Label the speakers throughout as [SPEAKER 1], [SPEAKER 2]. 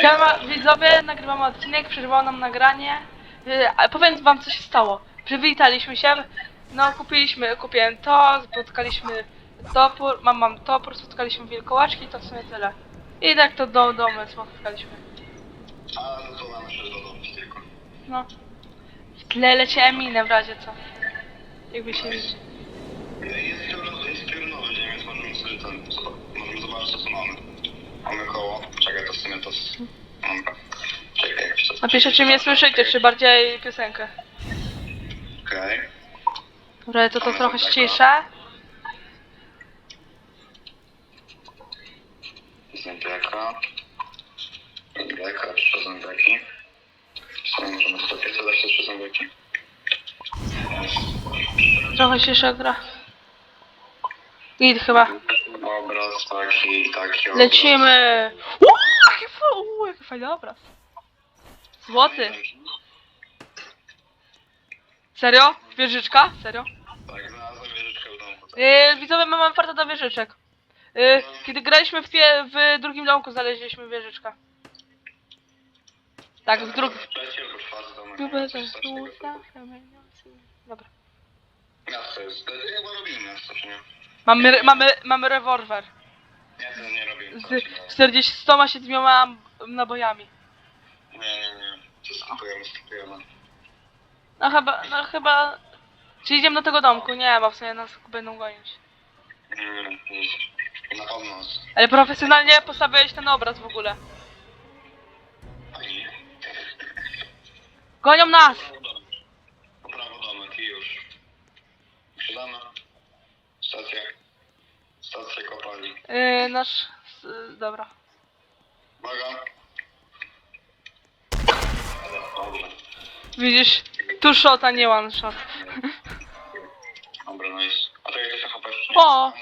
[SPEAKER 1] Siema, widzowie, nagrywamy odcinek, przerwało nam nagranie. Yy, a powiem wam co się stało. Przywitaliśmy się, no kupiliśmy, kupiłem to, spotkaliśmy topór, mam, mam topór, spotkaliśmy wilkołaczki, to w sumie tyle. I tak to do domu spotkaliśmy.
[SPEAKER 2] A, no to mamy jeszcze do domu tylko.
[SPEAKER 1] No. W tle leci Eminę w razie co. Jakby się...
[SPEAKER 2] Jest piorunowy, jest piorunowy dzień, więc możemy sobie ten, co, możemy zobaczyć co tu mamy. Mamy koło, czekaj, to w sumie to. Dobra. Czekaj, jak się to...
[SPEAKER 1] Napiszcie czy mnie słyszycie, czy bardziej piosenkę.
[SPEAKER 2] Okej.
[SPEAKER 1] Dobra, to to trochę ściszę.
[SPEAKER 2] Zębiaka. Zębiaka, trzy zębiaki. Co możemy sobie pieca dać te trzy zębiaki?
[SPEAKER 1] Trochę ściszę gra. Git chyba.
[SPEAKER 2] Obraz taki, taki obraz.
[SPEAKER 1] Lecimy! Uuu, jaki, fa- uuu, jaki fajny obraz. Złoty. Serio? Wieżyczka? Serio?
[SPEAKER 2] Tak, znalazłem wieżyczkę w domku. Tak.
[SPEAKER 1] Yy, widzowie, my mamy farta do wieżyczek. Yy, kiedy graliśmy w, pie- w drugim domku, znaleźliśmy wieżyczkę. Tak, w drugim.
[SPEAKER 2] Trzeci albo czwarty domek.
[SPEAKER 1] Dobra.
[SPEAKER 2] Coś takiego. Miasto jest. Chyba robimy miasto, czy nie?
[SPEAKER 1] Mamy, mamy, mamy rewolwer.
[SPEAKER 2] Nie, to nie robimy.
[SPEAKER 1] Z 47 nabojami.
[SPEAKER 2] Nie, nie, nie. To skupujemy, skupujemy.
[SPEAKER 1] No chyba, no chyba... Czy idziemy do tego domku? Nie, bo w sumie nas będą gonić.
[SPEAKER 2] Nie, nie, nie. Na pewno.
[SPEAKER 1] Ale profesjonalnie postawiłeś ten obraz w ogóle.
[SPEAKER 2] Fajnie.
[SPEAKER 1] Gonią nas!
[SPEAKER 2] Po prawo domek i już. Przydamy. Stacja. Stacja kopalni.
[SPEAKER 1] Yy, nasz... Dobra.
[SPEAKER 2] Uwaga.
[SPEAKER 1] Widzisz? Tu shot, a nie one shot.
[SPEAKER 2] Dobra, no jest. A to jest chyba jeszcze nie.
[SPEAKER 1] O!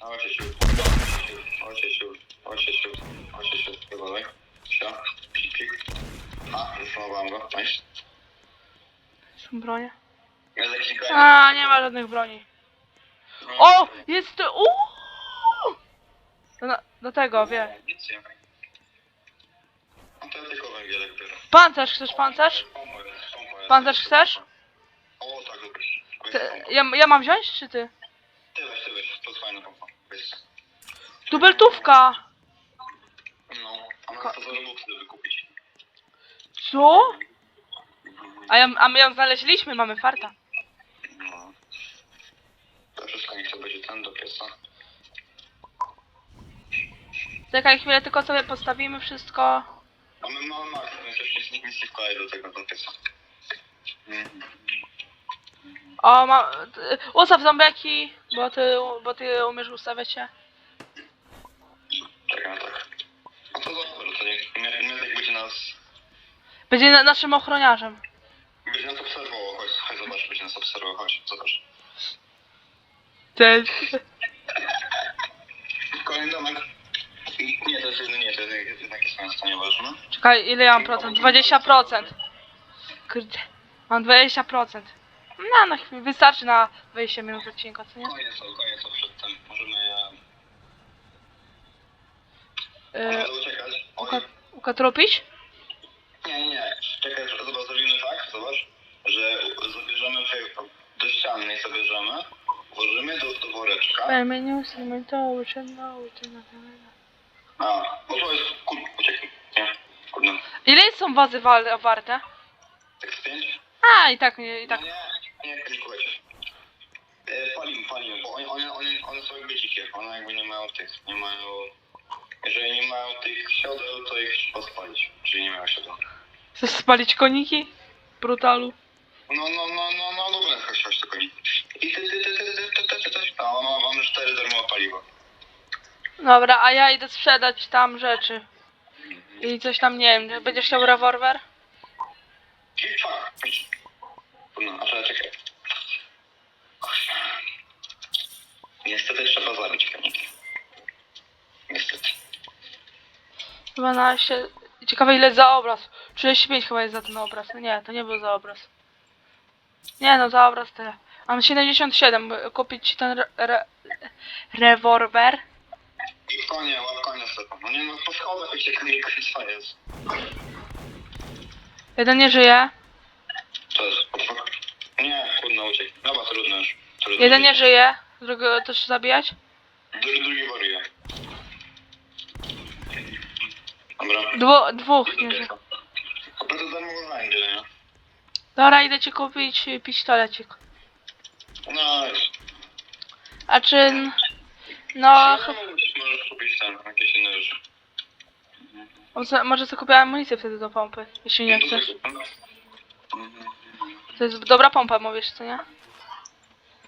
[SPEAKER 2] Ojciec już, ojciec już, ojciec już, ojciec już, wywalaj. Psia, pik, pik. A, nice.
[SPEAKER 1] Są bronie. A, nie ma żadnych broni. O! Jest... Uuu! Do, do tego, wie.
[SPEAKER 2] No to biorę.
[SPEAKER 1] Pancerz, chcesz pancerz? Pancerz chcesz?
[SPEAKER 2] O, tak.
[SPEAKER 1] Ty, ja, ja mam wziąć, czy ty?
[SPEAKER 2] Ty weź, ty weź. To jest fajna pompa.
[SPEAKER 1] Dubeltówka!
[SPEAKER 2] No, a można to za robuxy wykupić.
[SPEAKER 1] Co? A, ja, a my ją znaleźliśmy, mamy farta.
[SPEAKER 2] No. Wszystko niech to będzie ten do pieca.
[SPEAKER 1] Czekaj chwilę, tylko sobie postawimy wszystko.
[SPEAKER 2] A my mamy max, więc jeszcze nikt nic nie wkłada do tego do pieca. Mhm.
[SPEAKER 1] O, ma... ty- Ustaw zombiaki, bo ty, bo ty umiesz ustawiać się.
[SPEAKER 2] Tak. No to dobra, to niech Miedek będzie nas...
[SPEAKER 1] Będzie na, naszym ochroniarzem.
[SPEAKER 2] Będzie nas obserwował, chodź, chodź zobacz, będzie nas obserwował, chodź, zobacz.
[SPEAKER 1] Cześć.
[SPEAKER 2] Kolejny domek. I- Nie, to jest nie, to jest jednak jest miasto, nieważne.
[SPEAKER 1] Czekaj, ile ja mam procent? 20%. Kurde, mam 20%. No, na chwilę, wystarczy na 20 minut odcinka, co nie?
[SPEAKER 2] Koniec, o, koniec, przedtem. Możemy je...
[SPEAKER 1] Yy,
[SPEAKER 2] Możemy uciekać. Oj.
[SPEAKER 1] uka- ukatrupić?
[SPEAKER 2] Nie, nie, nie. Czekaj, zobacz, zrobimy tak, zobacz, że zabierzemy te- do ściany i zabierzemy, włożymy do, do woreczka.
[SPEAKER 1] Menu, segmentowy, czernowy, czernowy.
[SPEAKER 2] A, bo to jest, kur, ucieknij, nie, kurde.
[SPEAKER 1] Ile są wazy wal- warte?
[SPEAKER 2] Tak z pięć?
[SPEAKER 1] A, i tak, nie, i tak.
[SPEAKER 2] Nie, nie, klikujecie. E, palimy, palimy, bo one, one, one, one są jakby dzikie, one jakby nie mają tych, nie mają... Jeżeli nie mają tych siodeł, to ich trzeba spalić, czyli nie mają siodeł.
[SPEAKER 1] Chcesz spalić koniki? Brutalu.
[SPEAKER 2] No, no, no, no, no, chodź, chodź, tylko nie. I ty, ty, ty, ty, ty, ty, ty, ty, ty, ty. A, mam, mam cztery darmowe paliwa.
[SPEAKER 1] Dobra, a ja idę sprzedać tam rzeczy. I coś tam, nie wiem, będziesz chciał rewolwer?
[SPEAKER 2] No, a czekaj, czekaj. Niestety trzeba zabić koniki. Niestety.
[SPEAKER 1] 12. Ciekawe ile za obraz. 35 chyba jest za ten obraz. No nie, to nie był za obraz. Nie no, za obraz tyle. Mam 77, by kupić ci ten re re rewolwer.
[SPEAKER 2] Konie, łap konia sobie. No nie no, po schodach uciekaj, co jest?
[SPEAKER 1] Jeden nie żyje.
[SPEAKER 2] To jest, Nie, trudno uciekł. Dobra, trudno już. Trudno
[SPEAKER 1] Jeden nie żyje. Drugiego też zabijać.
[SPEAKER 2] Drugi, drugi wariuje. Dobra.
[SPEAKER 1] Dwu, dwóch nie żyje.
[SPEAKER 2] To?
[SPEAKER 1] Dobra, idę ci kupić pistolecik.
[SPEAKER 2] No.
[SPEAKER 1] A czy... No, ch-
[SPEAKER 2] Możesz, możesz kupić tam jakieś inne rzeczy.
[SPEAKER 1] może- może sobie kupię amunicję wtedy do pompy, jeśli nie chcesz. To jest dobra pompa, mówisz, co nie?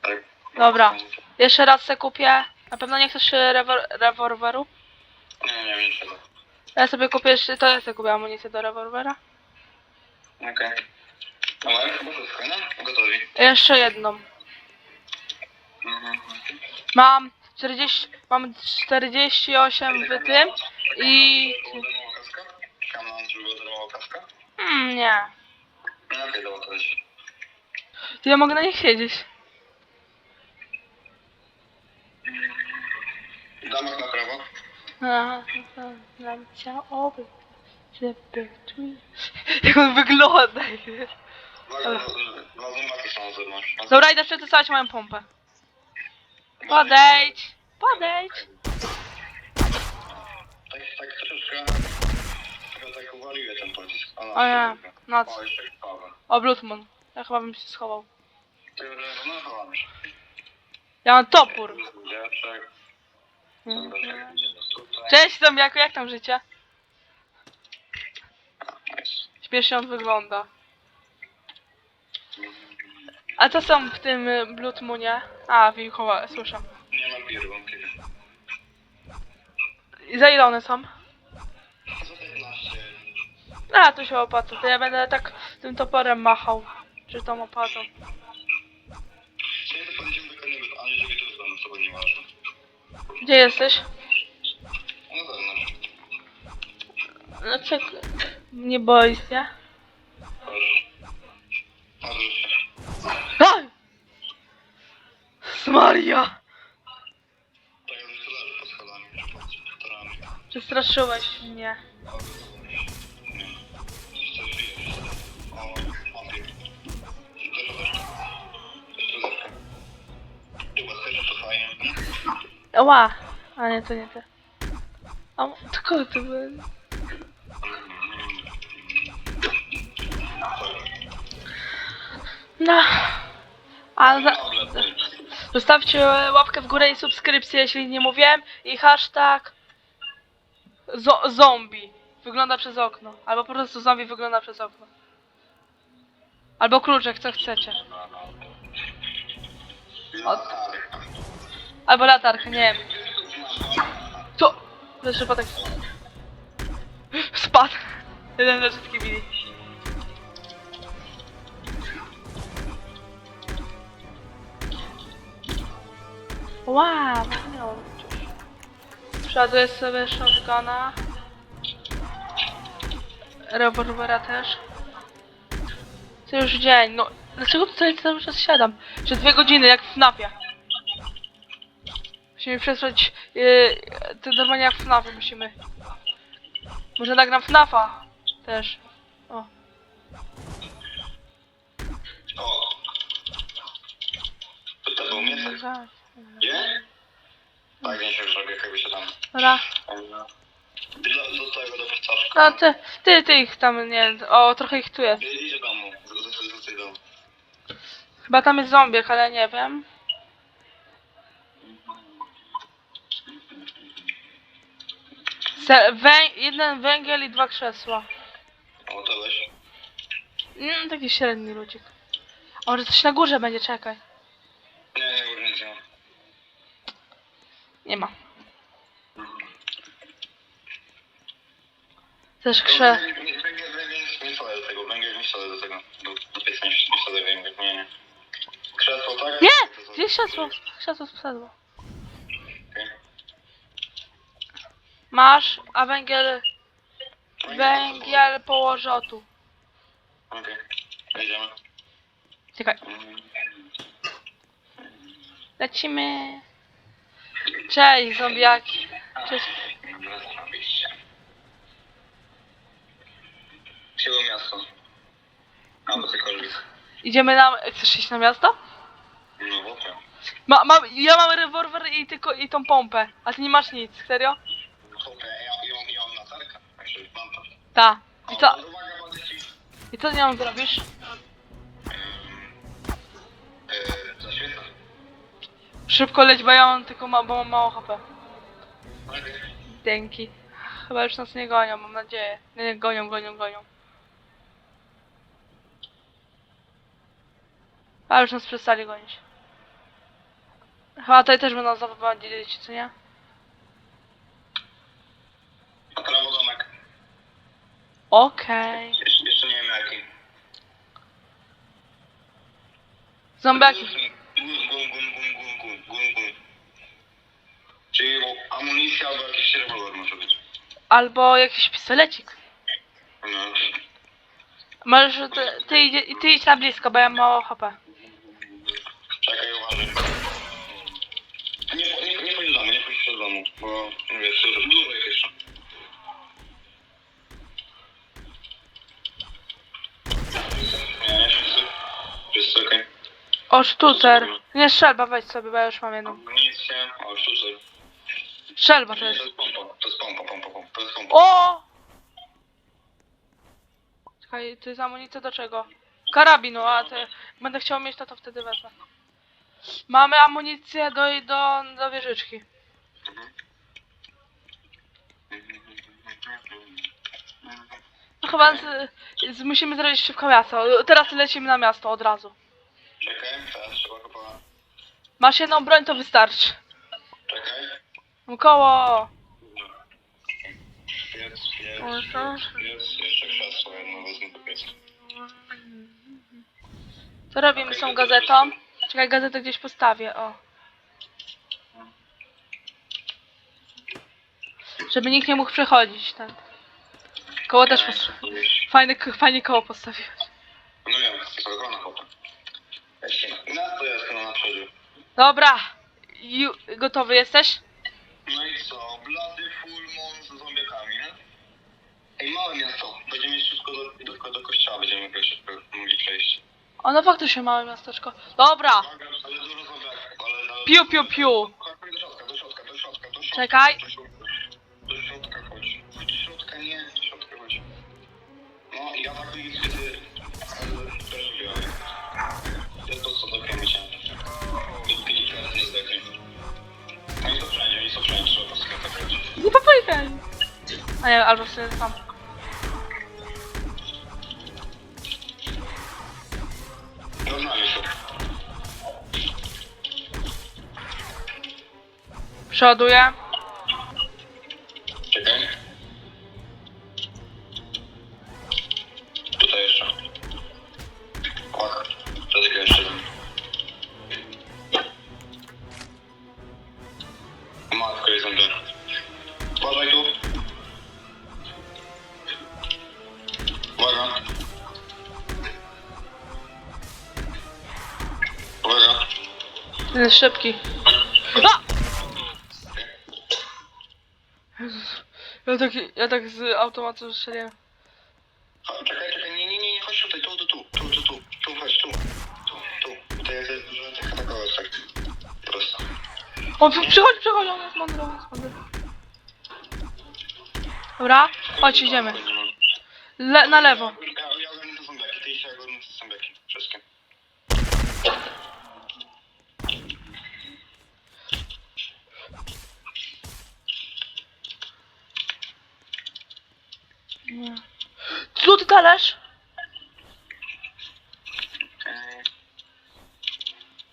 [SPEAKER 2] Tak.
[SPEAKER 1] Dobra. Jeszcze raz se kupię. Na pewno nie chcesz rewol- rewolweru?
[SPEAKER 2] Nie, nie wiem czego.
[SPEAKER 1] Ja sobie kupię jeszcze, to ja sobie kupię amunicję do rewolwera.
[SPEAKER 2] Okej. Ale chyba wszystko, nie? Gotowi.
[SPEAKER 1] Jeszcze jedną.
[SPEAKER 2] Mhm.
[SPEAKER 1] Mam 40, mam 48 w tym i...
[SPEAKER 2] Czekam na?
[SPEAKER 1] Hmm, nie.
[SPEAKER 2] No okej, dobra, to leci.
[SPEAKER 1] To ja mogę na nich siedzieć.
[SPEAKER 2] Damek na prawo.
[SPEAKER 1] A, Nam chciałoby, żeby tu... Jak on wygląda.
[SPEAKER 2] Uwaga, dwa dwa zębaki są na zewnątrz. Na
[SPEAKER 1] Dobra, idę przetestować moją pompę. Podejdź! Podejdź!
[SPEAKER 2] Tak, tak troszeczkę... Trochę tak wariuje ten pocisk. O,
[SPEAKER 1] ja, no co?
[SPEAKER 2] O, jeszcze krwawe.
[SPEAKER 1] O, Bloodmoon. Ja chyba bym się schował.
[SPEAKER 2] Ty, no chowam się.
[SPEAKER 1] Ja mam topór. Mhm. Cześć zombiaku, jak tam życie? Śmiesznie on wygląda. A co są w tym y, Bloodmoonie? A, wilkowa, słyszę.
[SPEAKER 2] Nie mam wątpliwie.
[SPEAKER 1] I za ile one są?
[SPEAKER 2] Za 15.
[SPEAKER 1] A, to się opłaca. To ja będę tak tym toporem machał. Czy tą opłatą.
[SPEAKER 2] To żeby nie ważne.
[SPEAKER 1] Gdzie jesteś?
[SPEAKER 2] Na zewnątrz.
[SPEAKER 1] No czek... Nie boisz się?
[SPEAKER 2] Odwróć
[SPEAKER 1] Aj! Maria!
[SPEAKER 2] Tak jak to leży pod schodami, czy pod torami.
[SPEAKER 1] Przestraszyłeś mnie.
[SPEAKER 2] Nie. Coś wiesz. O, wampir. Też odeszka. Też odeszka. Chyba też to fajnie.
[SPEAKER 1] Ła! A nie, to nie ty. A to kogo to był? No. A za... Zostawcie łapkę w górę i subskrypcję, jeśli nie mówiłem. I hashtag zo zombie wygląda przez okno. Albo po prostu zombie wygląda przez okno. Albo kluczek, co chcecie. Albo latarkę, nie wiem. Co? To przypadek. Spadł. Jeden ze wszystkich bili. Wow, miał. Przeładuję sobie shotguna. Rewolwera też. To już dzień, no. Dlaczego tutaj cały czas siadam? Że dwie godziny, jak w FNAFie. Musimy przesłać, yy, to normalnie jak w FNAFie musimy. Może nagram FNAFa też. O.
[SPEAKER 2] To był?
[SPEAKER 1] Za-
[SPEAKER 2] Nie? Tak, nie się zrobię, jakby się tam...
[SPEAKER 1] Dobra.
[SPEAKER 2] Do, do tego, do plecaszka.
[SPEAKER 1] No ty, ty, ty ich tam, nie o trochę ich tu jest.
[SPEAKER 2] Idź do domu, zrzucaj do domu.
[SPEAKER 1] Chyba tam jest zombiek, ale nie wiem. Se, wę, jeden węgiel i dwa krzesła.
[SPEAKER 2] O, to weź.
[SPEAKER 1] Mm, taki średni ludzik. A może coś na górze będzie, czekaj.
[SPEAKER 2] Nie, nie, górę nie ma.
[SPEAKER 1] Nie ma. Też krze...
[SPEAKER 2] Krzesło?
[SPEAKER 1] Nie! Gdzie krzesło? Krzesło spadło. Masz, a węgiel... Węgiel położę o tu.
[SPEAKER 2] Okej, wejdziemy.
[SPEAKER 1] Czekaj.
[SPEAKER 2] Mhm.
[SPEAKER 1] Lecimy. Cześć, zombiaki. Cześć.
[SPEAKER 2] Zarobiście. Siłą miasto. Albo cokolwiek.
[SPEAKER 1] Idziemy na... Chcesz iść na miasto?
[SPEAKER 2] No tak.
[SPEAKER 1] Ma, ma, ja mam rewolwer i tylko i tą pompę, a ty nie masz nic, serio?
[SPEAKER 2] Chłopie, ja, ja, mam- ja mam latarkę. Także mam to.
[SPEAKER 1] Ta. I co, i co z nią zrobisz?
[SPEAKER 2] Zaświecam.
[SPEAKER 1] Szybko leć, bo ja mam tylko ma, bo mam mało HP. Dzięki. Chyba już nas nie gonią, mam nadzieję. Nie, nie, gonią, gonią, gonią. A już nas przestali gonić. Chyba tutaj też będą zaprowadzić, co nie?
[SPEAKER 2] A prawo domek.
[SPEAKER 1] Okej.
[SPEAKER 2] Jeszcze, jeszcze nie wiem jaki.
[SPEAKER 1] Zombiaki.
[SPEAKER 2] Gum, gum, gum, gum, gum, gum, gum, gum. Czyli amunicja albo jakiś rewolwer może być.
[SPEAKER 1] Albo jakiś pistolecik.
[SPEAKER 2] No.
[SPEAKER 1] Możesz, ty, ty, idzie, ty idź na blisko, bo ja mam mało HP.
[SPEAKER 2] Czekaj, uważaj. Nie, nie, nie pójdź do domu, nie pójdź do domu, bo wiesz, dużo, jest jeszcze. Nie, nie, wszyscy. Wszyscy, okej.
[SPEAKER 1] O, sztucer. Nie, strzelba, weź sobie, bo ja już mam jedną.
[SPEAKER 2] Amunicję, o, sztucer.
[SPEAKER 1] Strzelba to jest.
[SPEAKER 2] pompa, to jest pompa, pompa, pompa, to jest pompa.
[SPEAKER 1] O! Czekaj, to jest amunicja do czego? Karabinu, a te, będę chciał mieć to, to wtedy wezmę. Mamy amunicję do, do, do wieżyczki. No chyba z, z, musimy zrobić szybko miasto. Teraz lecimy na miasto od razu.
[SPEAKER 2] Czekaj, teraz trzeba chyba...
[SPEAKER 1] Masz jedną broń, to wystarczy.
[SPEAKER 2] Czekaj.
[SPEAKER 1] Koło.
[SPEAKER 2] Piec, piec, piec, piec, jeszcze krzesło jedno wezmę do pieca.
[SPEAKER 1] Co robimy z tą gazetą? Czekaj, gazetę gdzieś postawię, o. Żeby nikt nie mógł przechodzić, ten. Koło też postawię. Fajne, fajnie koło postawiłeś.
[SPEAKER 2] No wiem, to ochrona chłopak. Jest no na przodzie.
[SPEAKER 1] Dobra. Ju, gotowy jesteś?
[SPEAKER 2] No i co? Blady full moon z zombiakami, nie? Ej, małe miasto. Będziemy mieć wszystko do, do, do kościoła, będziemy mogli przejść.
[SPEAKER 1] O, no faktycznie małe miasteczko. Dobra.
[SPEAKER 2] Uwaga, ale dużo zombiaków, ale... ale
[SPEAKER 1] Piu, piu, piu.
[SPEAKER 2] Do środka, do środka, do środka, do środka.
[SPEAKER 1] Czekaj.
[SPEAKER 2] Do środka, do środka chodź. Chodź do środka, nie, do środka chodź. No i atakuj ich
[SPEAKER 1] A nie, albo sobie
[SPEAKER 2] się.
[SPEAKER 1] Przoduję. Ten jest szybki. A! Ja tak, ja tak z automatu strzeliłem.
[SPEAKER 2] O, Czekaj, czekaj, nie, nie, nie, nie, chodź tutaj, tu, tu, tu, tu, tu, tu, tu, chodź, tu, tu, tu, tutaj jest tych atakowych, tak, prosto.
[SPEAKER 1] O, przy- przychodź, przychodź, on jest mądry, on jest mądry. Dobra, chodź, idziemy. Le, na lewo.
[SPEAKER 2] Ja, ja ogarnę te zombiaki, ty idź, ja ogarnę te zombiaki, wszystkie.
[SPEAKER 1] Złoty talerz.
[SPEAKER 2] Eee,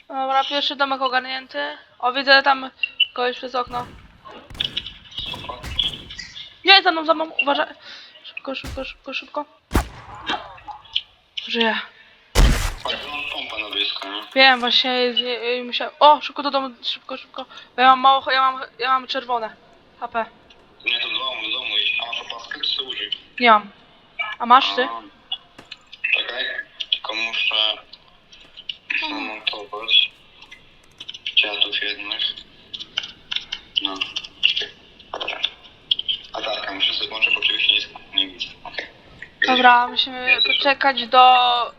[SPEAKER 1] Dobra, pierwszy domek ogarnięty. O, widzę tam kogoś przez okno. Nie, za mną, za mną, uważaj. Szybko, szybko, szybko, szybko. Żyję.
[SPEAKER 2] Pompę na blisko, nie?
[SPEAKER 1] Wiem, właśnie z- i musiałem... O, szybko do domu, szybko, szybko. Bo ja mam mało, ja mam, ja mam czerwone. HP.
[SPEAKER 2] Nie, to do domu, do domu idź. A masz opaskę, czy użyj?
[SPEAKER 1] Nie mam. A masz ty?
[SPEAKER 2] Czekaj, tylko muszę zamontować dziadów jednych. No, A tak, muszę sobie włączyć, bo oczywiście nie, nie widzę. Okej.
[SPEAKER 1] Dobra, musimy poczekać do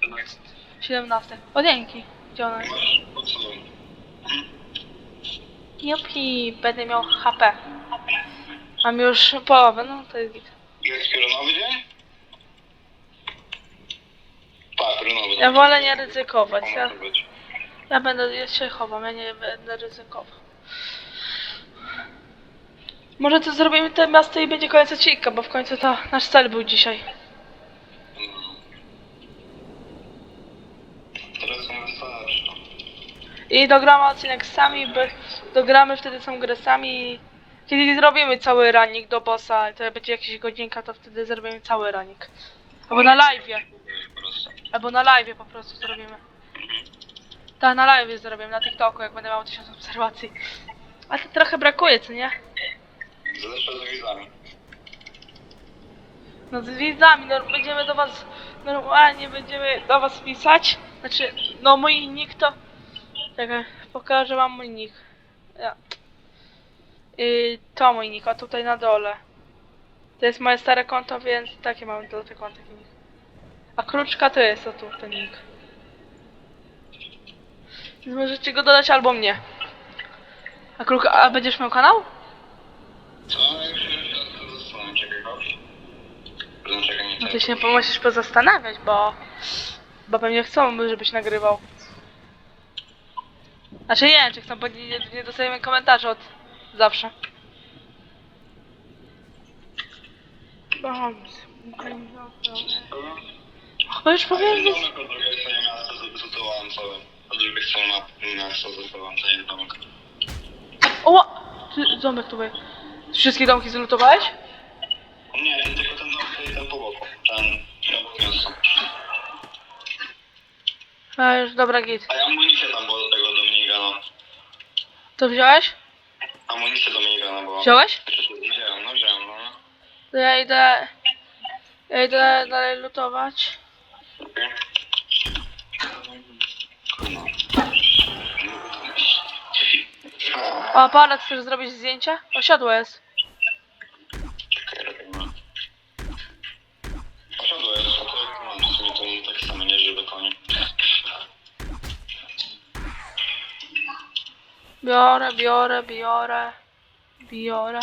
[SPEAKER 1] Max, 17. O dzięki. Gdzie ona jest?
[SPEAKER 2] Masz pod
[SPEAKER 1] będę miał HP. Mam już połowę, no to jest git.
[SPEAKER 2] Jest kierunowy no, dzień?
[SPEAKER 1] Ja wolę nie ryzykować. Ja, ja będę ja się chowam, ja nie będę ryzykował. Może to zrobimy te miasto i będzie koniec odcinka, bo w końcu to nasz cel był dzisiaj.
[SPEAKER 2] Teraz są wystarczy.
[SPEAKER 1] I dogramy odcinek sami, by dogramy wtedy są grę sami. Kiedy zrobimy cały ranik do bossa, to będzie jakieś godzinka, to wtedy zrobimy cały ranik. Albo na live'ie,
[SPEAKER 2] prostu.
[SPEAKER 1] albo na live'ie po prostu zrobimy. Tak, na live'ie zrobimy, na TikToku, jak będę miał 1000 obserwacji. A to trochę brakuje, co nie?
[SPEAKER 2] Zresztą z widzami.
[SPEAKER 1] No z widzami, no będziemy do was, normalnie będziemy do was pisać. Znaczy, no mój nick to... Czekaj, pokażę wam mój nick. Ja. Yy, to mój nick, a tutaj na dole. To jest moje stare konto, więc takie mam do tego taki nick. A kruczka to jest o tu, ten nick. Więc możecie go dodać albo mnie. A kruka, a będziesz miał kanał?
[SPEAKER 2] Się teraz zostanę, czekaj, chodź.
[SPEAKER 1] No ty się musisz pozastanawiać, bo... Bo pewnie chcą, żebyś nagrywał. Znaczy nie wiem, czy chcą, bo nie, nie dostajemy komentarzy od zawsze. Chyba już powiem,
[SPEAKER 2] domek po drugiej miasta cały. Drugiej miasta domek.
[SPEAKER 1] O! Ty, ząbek tutaj. Wszystkie domki zlutowałeś?
[SPEAKER 2] Nie, tylko ten domek i ten po boku. Ten obok miasta.
[SPEAKER 1] A już, dobra, git.
[SPEAKER 2] A ja amunicję tam było do tego Dominigana.
[SPEAKER 1] To wziąłeś?
[SPEAKER 2] Amunicję Dominigana było.
[SPEAKER 1] Wziąłeś?
[SPEAKER 2] Wziąłem, no wziąłem, no.
[SPEAKER 1] To ja idę... Ja idę dalej lutować.
[SPEAKER 2] Okej. No.
[SPEAKER 1] O, aparat, chcesz zrobić zdjęcie? Osiadło jest.
[SPEAKER 2] Czekaj. Osiadło jest, to mam w sumie to tak samo nie żywe konie.
[SPEAKER 1] Biorę, biorę, biorę. Biorę.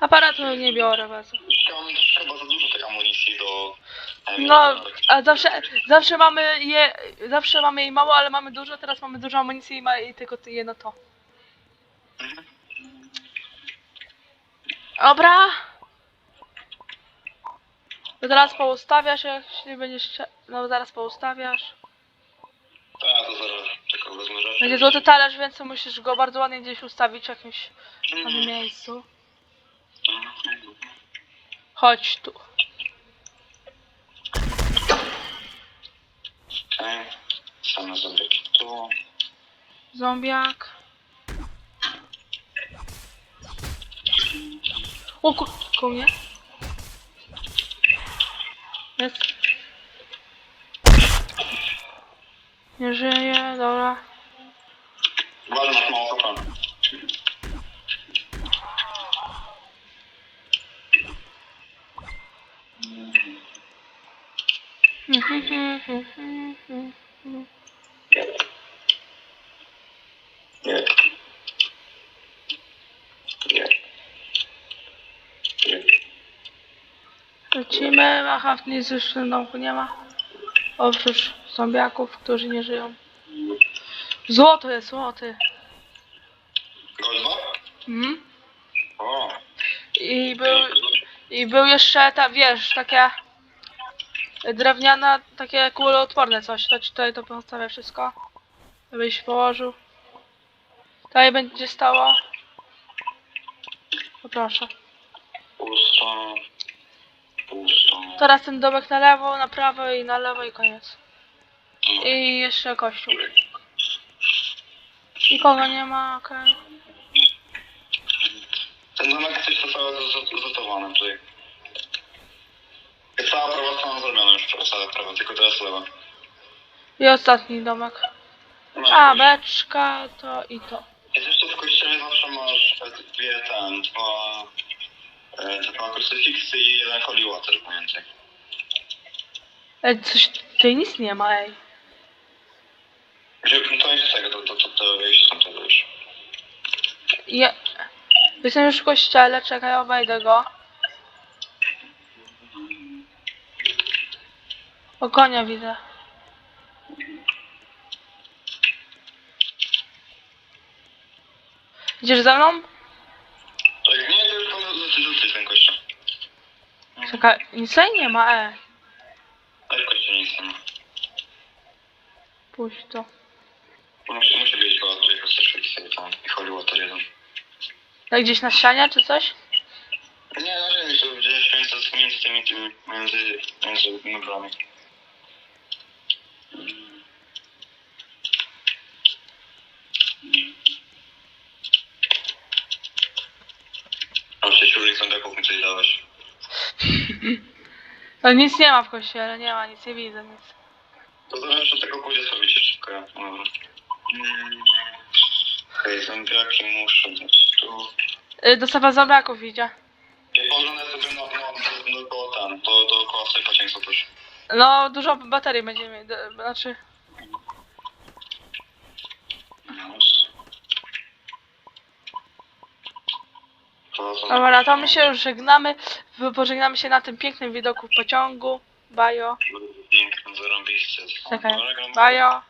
[SPEAKER 1] Aparatu nie biorę, wezmę.
[SPEAKER 2] Mam też chyba za dużo tej amunicji do...
[SPEAKER 1] No, a zawsze, zawsze mamy je, zawsze mamy jej mało, ale mamy dużo, teraz mamy dużo amunicji i, ma, i tylko ty- jedno to. Dobra. To teraz poustawiasz, jeśli będziesz chcia- No zaraz poustawiasz.
[SPEAKER 2] Tak, to zaraz, tylko wezmę rzeczy.
[SPEAKER 1] Będzie złoty talerz, więc musisz go bardzo ładnie gdzieś ustawić w jakimś
[SPEAKER 2] Mhm.
[SPEAKER 1] danym miejscu.
[SPEAKER 2] Mhm.
[SPEAKER 1] Chodź tu.
[SPEAKER 2] Okej. Same zombiaki tu.
[SPEAKER 1] Zombiak. O kur... koło mnie? Jest. Nie żyje, dobra.
[SPEAKER 2] Mało. Nie. Nie. Nie.
[SPEAKER 1] Lecimy, aha, nic już domku nie ma. Oprócz zombiaków, którzy nie żyją. Złoto jest, złoty.
[SPEAKER 2] Gold 2?
[SPEAKER 1] Mhm.
[SPEAKER 2] O.
[SPEAKER 1] I był, i był jeszcze ta, wiesz, takie drewniana, takie kuloodporne coś. To tutaj to postawię wszystko. Żebyś położył. Tutaj będzie stało. Poproszę.
[SPEAKER 2] Pusto. Pusto.
[SPEAKER 1] Teraz ten domek na lewo, na prawo i na lewo i koniec. I jeszcze kościół. Nikogo nie ma, okej.
[SPEAKER 2] Ten domek coś to całe zatowane tutaj. Jest cała prawa strona zrobiona już, cała prawa, tylko teraz lewa.
[SPEAKER 1] I ostatni domek.
[SPEAKER 2] No,
[SPEAKER 1] A, beczka, to i to.
[SPEAKER 2] Jest jeszcze w kościele zawsze masz dwie ten, dwa, dwa krucyfiksy i jeden holy water, pamiętaj.
[SPEAKER 1] Ej, coś tutaj nic nie ma, ej.
[SPEAKER 2] Że, no to jest tego, to, to, to, to jest tam tego już.
[SPEAKER 1] Ja... Jestem już w kościele, czekaj, obejdę go. O konia widzę. Idziesz ze mną?
[SPEAKER 2] Rzucić ten kościół.
[SPEAKER 1] Czekaj, nic tutaj nie ma, e.
[SPEAKER 2] Ale w kościele nic nie ma.
[SPEAKER 1] Puść to.
[SPEAKER 2] Musi, musi być to jako straszki sobie tam i Holy Water jeden.
[SPEAKER 1] Tak gdzieś na ścianie, czy coś?
[SPEAKER 2] Nie, na ziemi to gdzieś między, między tymi, tymi, między, między meblami. Się zębeków mi coś dałeś.
[SPEAKER 1] Ale nic nie ma w kościele, nie ma, nic nie widzę, nic.
[SPEAKER 2] To zaraz jeszcze tego pójdzie sobie szybko. ja. Dobra. Mm. Hej, zębiaki muszę dać tu.
[SPEAKER 1] Y, Dostawa zombiaków idzie.
[SPEAKER 2] Ja położone sobie no, no, dookoła tam, do, dookoła sobie pociąg też.
[SPEAKER 1] No, dużo baterii będziemy do- znaczy...
[SPEAKER 2] To są-
[SPEAKER 1] Dobra, to my się już żegnamy. W- Pożegnamy się na tym pięknym widoku pociągu. Bajo.
[SPEAKER 2] Piękne, zarąbiste.
[SPEAKER 1] Czekaj. Bajo.